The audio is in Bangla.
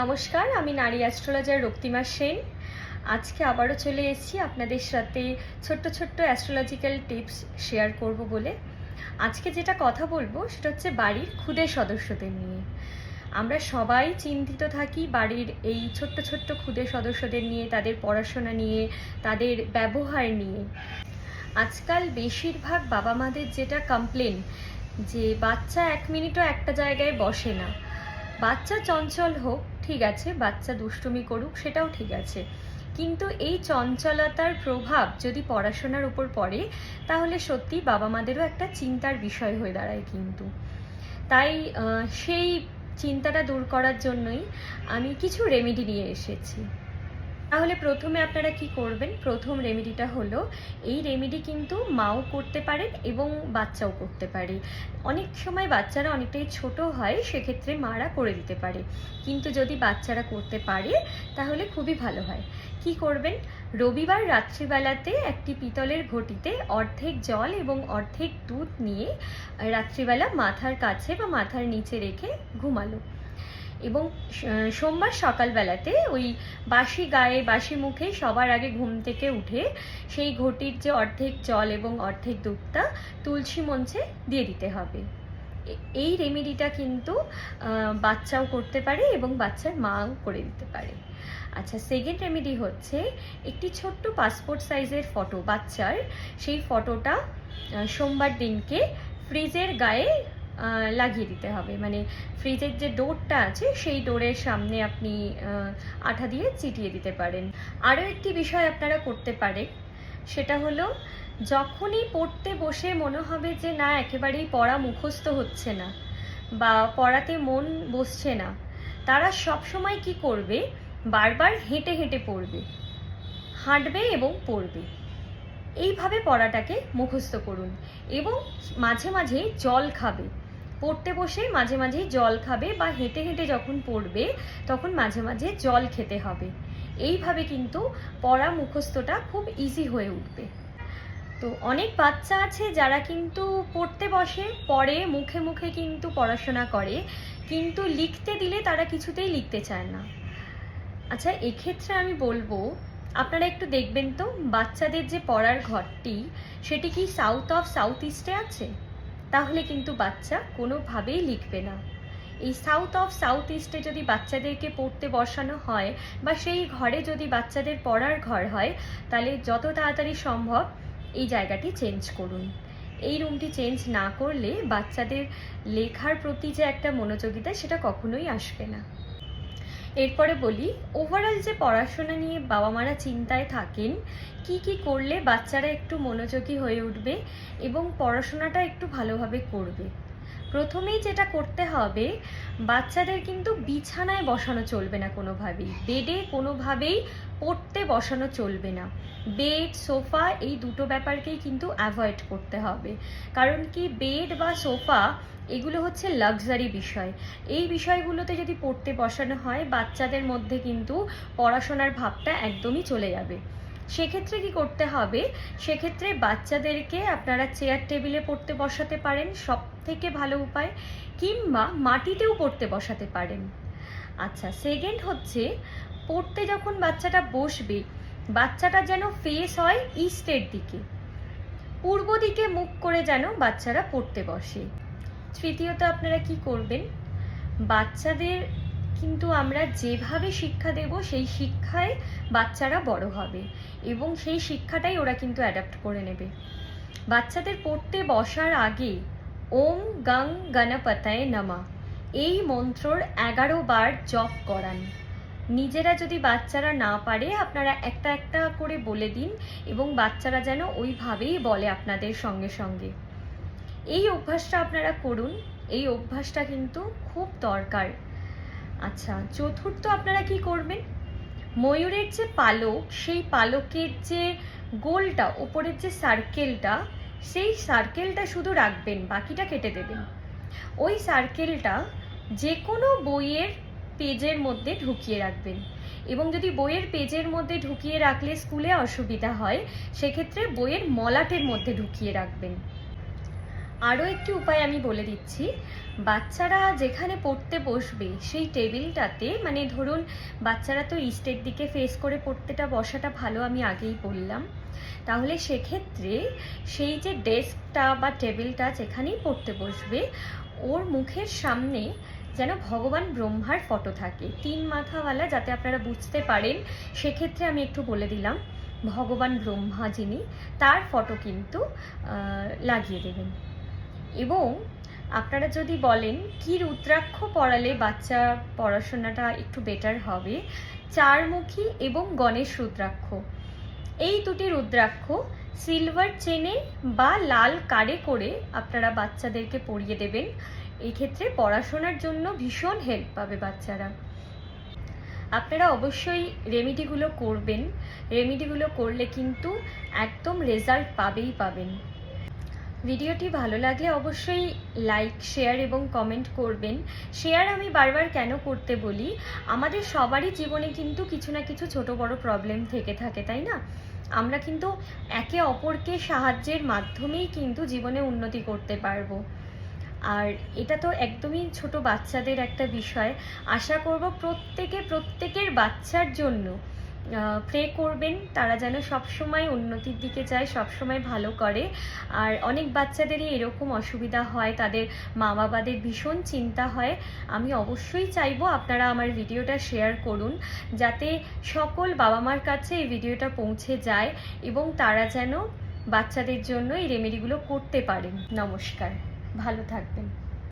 নমস্কার, আমি নারী অ্যাস্ট্রোলজার রক্তিমা সেন। আজকে আবারও চলে এসেছি আপনাদের সাথে ছোট্ট ছোট্ট অ্যাস্ট্রোলজিক্যাল টিপস শেয়ার করব বলে। আজকে যেটা কথা বলব সেটা হচ্ছে বাড়ির ক্ষুদে সদস্যদের নিয়ে। আমরা সবাই চিন্তিত থাকি বাড়ির এই ছোট্ট ছোট্ট ক্ষুদে সদস্যদের নিয়ে, তাদের পড়াশোনা নিয়ে, তাদের ব্যবহার নিয়ে। আজকাল বেশিরভাগ বাবা মাদের যেটা কমপ্লেন যে বাচ্চা এক মিনিটও একটা জায়গায় বসে না। বাচ্চা চঞ্চল হোক ঠিক আছে, বাচ্চা দুষ্টুমি করুক, সেটাও ঠিক আছে। কিন্তু এই চঞ্চলতার প্রভাব যদি পড়াশোনার উপর পড়ে, তাহলে সত্যি বাবা মাদেরও একটা চিন্তার বিষয় হয়ে দাঁড়ায় কিন্তু। তাই সেই চিন্তাটা দূর করার জন্যই আমি কিছু রেমেডি নিয়ে এসেছি। তাহলে প্রথমে আপনারা কি করবেন? প্রথম রেমেডিটা হলো, এই রেমেডি কিন্তু মাও করতে পারেন এবং বাচ্চাও করতে পারে। অনেক সময় বাচ্চারা অনেকটাই ছোট হয়, সেক্ষেত্রে মারা করে দিতে পারে। কিন্তু যদি বাচ্চারা করতে পারে, তাহলে খুবই ভালো হয়। কি করবেন? রবিবার রাত্রিবেলাতে একটি পিতলের ঘটিতে অর্ধেক জল এবং অর্ধেক দুধ নিয়ে রাত্রিবেলা মাথার কাছে বা মাথার নিচে রেখে ঘুমালো। এবং সোমবার সকালবেলাতে ওই বাসি গায়ে বাসি মুখে সবার আগে ঘুম থেকে উঠে সেই ঘটির যে অর্ধেক জল এবং অর্ধেক দুধটা তুলসী মঞ্চে দিয়ে দিতে হবে। এই রেমেডিটা কিন্তু বাচ্চাও করতে পারে এবং বাচ্চার মাও করে দিতে পারে। আচ্ছা সেকেন্ড রেমেডি হচ্ছে একটি ছোট্ট পাসপোর্ট সাইজের ফটো বাচ্চার সেই ফটোটা সোমবার দিনকে ফ্রিজের গায়ে লাগিয়ে দিতে হবে। মানে ফ্রিজের যে ডোরটা আছে, সেই ডোরের সামনে আপনি আঠা দিয়ে চিটিয়ে দিতে পারেন। আরও একটি বিষয় আপনারা করতে পারেন, সেটা হলো যখনই পড়তে বসে মনে হবে যে না, একেবারেই পড়া মুখস্থ হচ্ছে না বা পড়াতে মন বসছে না, তারা সব সময় কি করবে? বারবার হেঁটে হেঁটে পড়বে, হাঁটবে এবং পড়বে। এইভাবে পড়াটাকে মুখস্থ করুন এবং মাঝে মাঝে জল খাবে। পড়তে বসে মাঝে মাঝে জল খাবে বা হেঁটে হেঁটে যখন পড়বে, তখন মাঝে মাঝে জল খেতে হবে। এইভাবে কিন্তু পড়া মুখস্থটা খুব ইজি হয়ে উঠবে। তো অনেক বাচ্চা আছে যারা কিন্তু পড়তে বসে, পড়ে, মুখে মুখে কিন্তু পড়াশোনা করে, কিন্তু লিখতে দিলে তারা কিছুতেই লিখতে চায় না। আচ্ছা এক্ষেত্রে আমি বলব, আপনারা একটু দেখবেন তো, বাচ্চাদের যে পড়ার ঘরটি, সেটি কি সাউথ অফ সাউথ ইস্টে আছে? তাহলে কিন্তু বাচ্চা কোনোভাবেই লিখবে না। এই সাউথ অফ সাউথ ইস্টে যদি বাচ্চাদেরকে পড়তে বসানো হয় বা সেই ঘরে যদি বাচ্চাদের পড়ার ঘর হয়, তাহলে যত তাড়াতাড়ি সম্ভব এই জায়গাটি চেঞ্জ করুন। এই রুমটি চেঞ্জ না করলে বাচ্চাদের লেখার প্রতি যে একটা মনোযোগিতা, সেটা কখনোই আসবে না। এরপরে বলি ওভারঅল যে পড়াশোনা নিয়ে বাবা মারা চিন্তায় থাকেন, কি কি করলে বাচ্চারা একটু মনোযোগী হয়ে উঠবে এবং পড়াশোনাটা একটু ভালোভাবে করবে? প্রথমেই যেটা করতে হবে, বাচ্চাদের কিন্তু বিছানায় বসানো চলবে না কোনোভাবেই। বেডে কোনোভাবেই পড়তে বসানো চলবে না। বেড, সোফা এই দুটো ব্যাপারকেই কিন্তু অ্যাভয়েড করতে হবে। কারণ কি বেড বা সোফা এগুলো হচ্ছে লাক্সারি বিষয়। এই বিষয়গুলোতে যদি পড়তে বসানো হয়, বাচ্চাদের মধ্যে কিন্তু পড়াশোনার ভাবটা একদমই চলে যাবে। সেক্ষেত্রে কি করতে হবে? সেক্ষেত্রে বাচ্চাদেরকে আপনারা চেয়ার টেবিলে পড়তে বসাতে পারেন সব থেকে ভালো উপায়। কিংবা মাটিতেও পড়তে বসাতে পারেন। আচ্ছা সেকেন্ড হচ্ছে, পড়তে যখন বাচ্চাটা বসবে, বাচ্চাটা যেন ফেস হয় ইস্টের দিকে। পূর্ব দিকে মুখ করে যেন বাচ্চারা পড়তে বসে। তৃতীয়ত আপনারা কি করবেন? বাচ্চাদের কিন্তু আমরা যেভাবে শিক্ষা দেব, সেই শিক্ষায় বাচ্চারা বড় হবে এবং সেই শিক্ষাটাই ওরা কিন্তু অ্যাডাপ্ট করে নেবে। বাচ্চাদের পড়তে বসার আগে, ওম গং গণপতায় নামা। এই মন্ত্রর এগারো বার জপ করান। নিজেরা যদি বাচ্চারা না পারে, আপনারা একটা একটা করে বলে দিন এবং বাচ্চারা যেন ওইভাবেই বলে আপনাদের সঙ্গে সঙ্গে। এই অভ্যাসটা আপনারা করুন। এই অভ্যাসটা কিন্তু খুব দরকার। আচ্ছা চতুর্থ আপনারা কি করবেন? ময়ূরের যে পালক, সেই পালকের যে গোলটা ওপরের যে সার্কেলটা সেই সার্কেলটা শুধু রাখবেন, বাকিটা কেটে দেবেন। ওই সার্কেলটা যে কোনো বইয়ের পেজের মধ্যে ঢুকিয়ে রাখবেন। এবং যদি বইয়ের পেজের মধ্যে ঢুকিয়ে রাখলে স্কুলে অসুবিধা হয়, সেক্ষেত্রে বইয়ের মলাটের মধ্যে ঢুকিয়ে রাখবেন। আরও একটি উপায় আমি বলে দিচ্ছি। বাচ্চারা যেখানে পড়তে বসবে, সেই টেবিলটাতে মানে ধরুন বাচ্চারা তো ইস্টের দিকে ফেস করে পড়তেটা, বসাটা ভালো আমি আগেই বললাম। তাহলে সেক্ষেত্রে সেই যে ডেস্কটা বা টেবিলটা যেখানেই পড়তে বসবে, ওর মুখের সামনে যেন ভগবান ব্রহ্মার ফটো থাকে। তিন মাথাওয়ালা, যাতে আপনারা বুঝতে পারেন, সেক্ষেত্রে আমি একটু বলে দিলাম, ভগবান ব্রহ্মা যিনি, তার ফটো কিন্তু লাগিয়ে দেবেন। এবং আপনারা যদি বলেন কি রুদ্রাক্ষ পড়ালে বাচ্চা পড়াশোনাটা একটু বেটার হবে? চারমুখী এবং গণেশ রুদ্রাক্ষ। এই দুটি রুদ্রাক্ষ সিলভার চেনে বা লাল কারে করে আপনারা বাচ্চাদেরকে পরিয়ে দেবেন। এই ক্ষেত্রে পড়াশোনার জন্য ভীষণ হেল্প পাবে বাচ্চারা। আপনারা অবশ্যই রেমিডিগুলো করবেন। রেমিডিগুলো করলে কিন্তু একদম রেজাল্ট পাবেই পাবেন। ভিডিওটি ভালো লাগলে অবশ্যই লাইক, শেয়ার এবং কমেন্ট করবেন। শেয়ার আমি বারবার কেন করতে বলি? আমাদের সবারই জীবনে কিন্তু কিছু না কিছু ছোট বড় প্রবলেম থেকে থাকে, তাই না? আমরা কিন্তু একে অপরকে সাহায্যের মাধ্যমেই কিন্তু জীবনে উন্নতি করতে পারব। আর এটা তো একদমই ছোট বাচ্চাদের একটা বিষয়। আশা করব প্রত্যেকে প্রত্যেকের বাচ্চার জন্য প্রে করবেন। তারা যেন সবসময় উন্নতির দিকে যায়, সবসময় ভালো করে। আর অনেক বাচ্চাদেরই এরকম অসুবিধা হয়, তাদের মা বাবাদের ভীষণ চিন্তা হয়। আমি অবশ্যই চাইব আপনারা আমার ভিডিওটা শেয়ার করুন, যাতে সকল বাবা মার কাছে এই ভিডিওটা পৌঁছে যায় এবং তারা যেন বাচ্চাদের জন্য এই রেমেডিগুলো করতে পারেন। নমস্কার। ভালো থাকবেন।